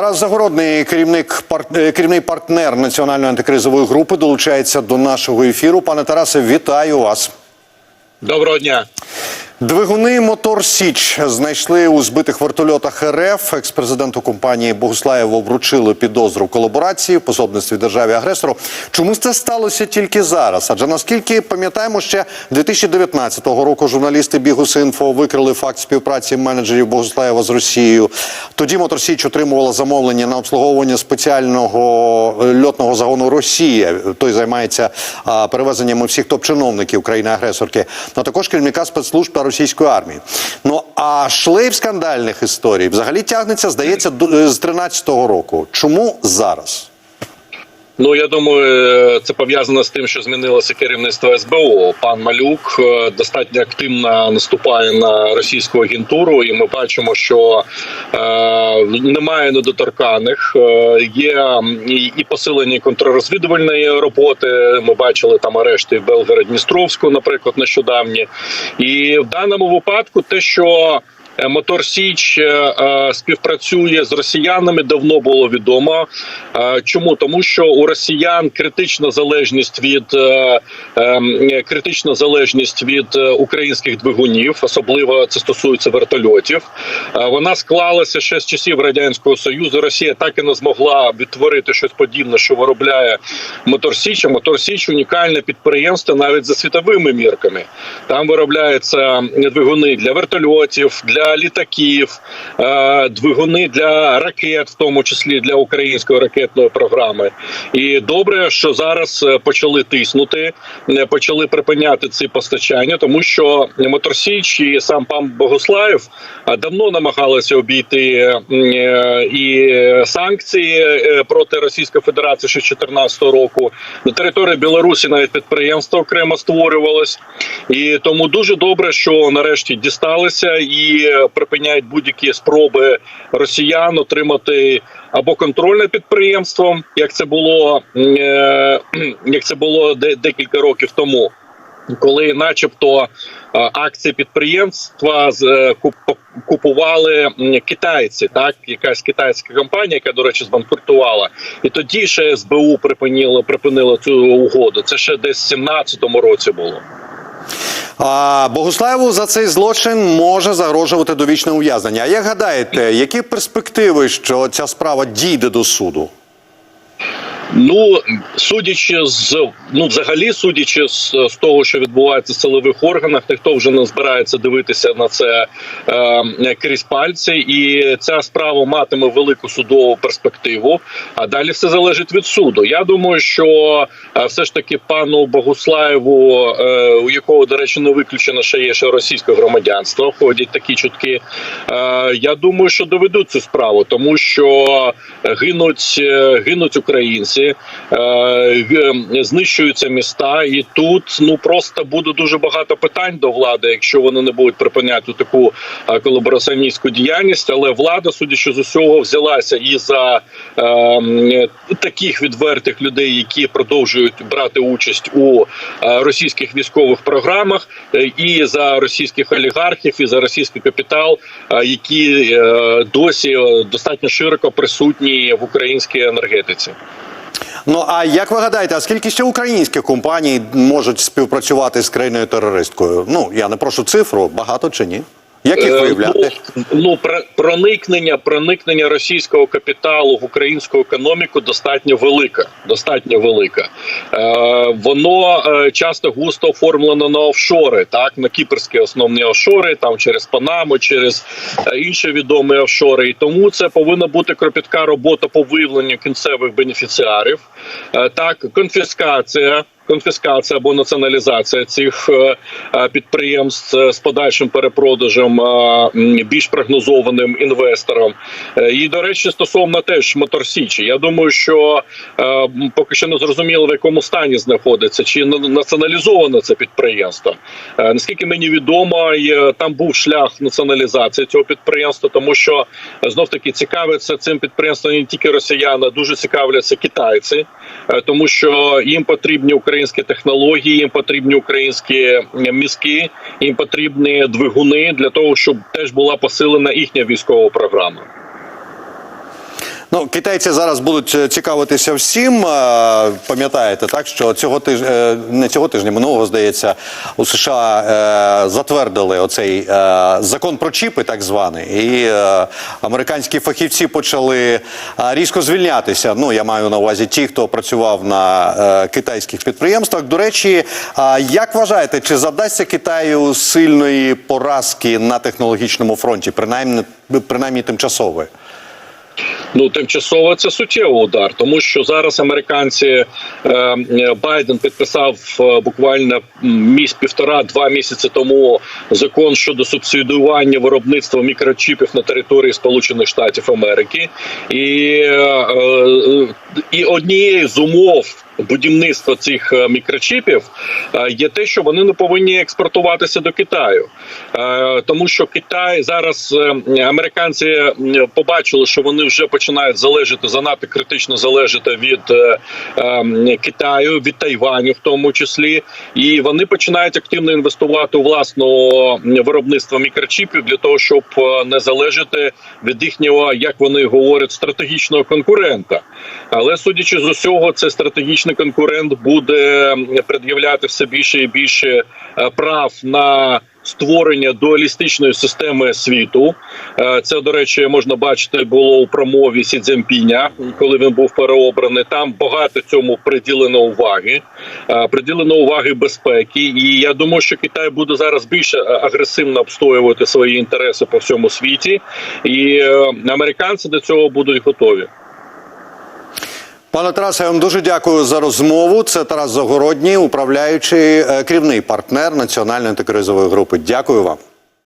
Тарас Загородний, керівник е, керівний партнер національної антикризової групи, долучається до нашого ефіру. Пане Тарасе, вітаю вас. Доброго дня. Двигуни Мотор Січ знайшли у збитих вертольотах РФ. Екс-президенту компанії Богуслаєву вручили підозру колаборації в пособництві державі агресору. Чому це сталося тільки зараз? Адже наскільки пам'ятаємо, ще 2019 року журналісти Бігус.Інфо викрили факт співпраці менеджерів Богуслаєва з Росією. Тоді Мотор Січ отримувала замовлення на обслуговування спеціального е, льотного загону Росія. Той займається перевезеннями всіх топ-чиновників країни-агресорки, а також керівника спецслужб та російської армії. Ну а шлейф скандальних історій взагалі тягнеться, здається, до- е, з 13-го року. Чому зараз? Ну я думаю, це пов'язано з тим, що змінилося керівництво СБУ. Пан Малюк е, достатньо активно наступає на російську агентуру, і ми бачимо, що е, немає недоторканих. Е, є і, і посилення контррозвідувальної роботи. Ми бачили там арешти в Белгород-Дністровську, наприклад, нещодавні. І в даному випадку те, що Е, Мотор Січ е, е, співпрацює з росіянами. Давно було відомо. Е, Чому тому, що у росіян критична залежність від е, е, критична залежність від е, українських двигунів, особливо це стосується вертольотів. Е, Вона склалася ще з часів радянського союзу. Росія так і не змогла відтворити щось подібне, що виробляє Мотор Січ. Мотор Січ унікальне підприємство навіть за світовими мірками. Там виробляються двигуни для вертольотів, для літаків, е, двигуни для ракет, в тому числі для української ракетної програми. І добре, що зараз е, почали тиснути, е, почали припиняти ці постачання, тому що Мотор Січ і сам пан Богуслаєв давно намагалися обійти і санкції проти Російської Федерації ще 2014 року. На території Білорусі навіть підприємство окремо створювалось, і тому дуже добре, що нарешті дісталися і припиняють будь-які спроби росіян отримати або контроль над підприємством, як це було е, як це було де- декілька років тому коли, начебто, е, акції підприємства е, купували китайці, так якась китайська компанія, яка до речі збанкрутувала, і тоді ще СБУ припинило припинило цю угоду. Це ще десь в 17-му році було. А Богуслаєву за цей злочин може загрожувати довічне ув'язнення. А як гадаєте, які перспективи, що ця справа дійде до суду? Ну судячи з ну, взагалі, судячи з, з того, що відбувається в силових органах, ніхто вже не збирається дивитися на це е, крізь пальці, і ця справа матиме велику судову перспективу. А далі все залежить від суду. Я думаю, що е, все ж таки пану Богуслаєву, е, у якого до речі не виключено ще є ще російське громадянство, ходять такі чутки. Е, я думаю, що доведуть цю справу, тому що гинуть, е, гинуть українці, е, г- знищуються міста, і тут ну просто буде дуже багато питань до влади, якщо вони не будуть припиняти таку е, колабораціоністську діяльність. Але влада, судячи з усього, взялася і за е, таких відвертих людей, які продовжують брати участь у е, російських військових програмах, і за російських олігархів, і за російський капітал, які досі достатньо широко присутні в українській енергетиці. Ну а як ви гадаєте, а скільки ще українських компаній можуть співпрацювати з країною терористкою? Ну я не прошу цифру, багато чи ні? Як їх Е, виявляти? Ну, ну про- проникнення, проникнення російського капіталу в українську економіку достатньо велика. Достатньо велика. Е, воно е, часто густо оформлено на офшори, так на кіпрські основні офшори, там через Панаму, через е, інші відомі офшори. І тому це повинна бути кропітка робота по виявленню кінцевих бенефіціарів. Е, так, конфіскація. Конфіскація або націоналізація цих е, е, підприємств е, з подальшим перепродажем більш прогнозованим інвесторам. І до речі, стосовно теж Мотор Січі, я думаю, що поки що не зрозуміло в якому стані знаходиться, чи на- націоналізоване це підприємство. Наскільки мені відомо, там був шлях націоналізації цього підприємства, тому що знов таки цікавиться цим підприємством не тільки росіяни, дуже цікавляться китайці, тому що їм потрібні українські технології, їм потрібні українські мізки, їм потрібні двигуни для того, щоб теж була посилена їхня військова програма. Ну, китайці зараз будуть е, цікавитися всім. Е, Пам'ятаєте, так що цього тижня е, не цього тижня, минулого здається, у США затвердили оцей закон про чіпи, так званий, і американські фахівці почали різко звільнятися. Ну я маю на увазі ті, хто працював на китайських підприємствах. До речі, як вважаєте, чи завдасться Китаю сильної поразки на технологічному фронті, принаймні принаймні тимчасової? Ну, тимчасово це суттєвий удар, тому що зараз американці е, Байден підписав е, буквально місяць півтора-два місяці тому закон щодо субсидіювання виробництва мікрочіпів на території Сполучених Штатів Америки, і, е, е, і однією з умов. Будівництва цих е, мікрочіпів е, є те, що вони не повинні експортуватися до Китаю, Е, тому що Китай зараз американці побачили, що вони вже починають залежати занадто критично залежати від Китаю, від Тайваню, в тому числі, і вони починають активно інвестувати у власне виробництво мікрочіпів для того, щоб не залежати від їхнього, як вони говорять, стратегічного конкурента. Але судячи з усього, цей стратегічний конкурент буде пред'являти все більше і більше е, прав на створення дуалістичної системи світу. Е, Це, до речі, можна бачити було у промові Сі Цзіньпіня, коли він був переобраний. Там багато цьому приділено уваги, Е, приділено уваги безпеки. І я думаю, що Китай буде зараз більше агресивно обстоювати свої інтереси по всьому світі, і американці до цього будуть готові. Пане Тарасе, я вам дуже дякую за розмову. Це Тарас Загородній, управляючий е, керівний партнер національної антикризової групи. Дякую вам.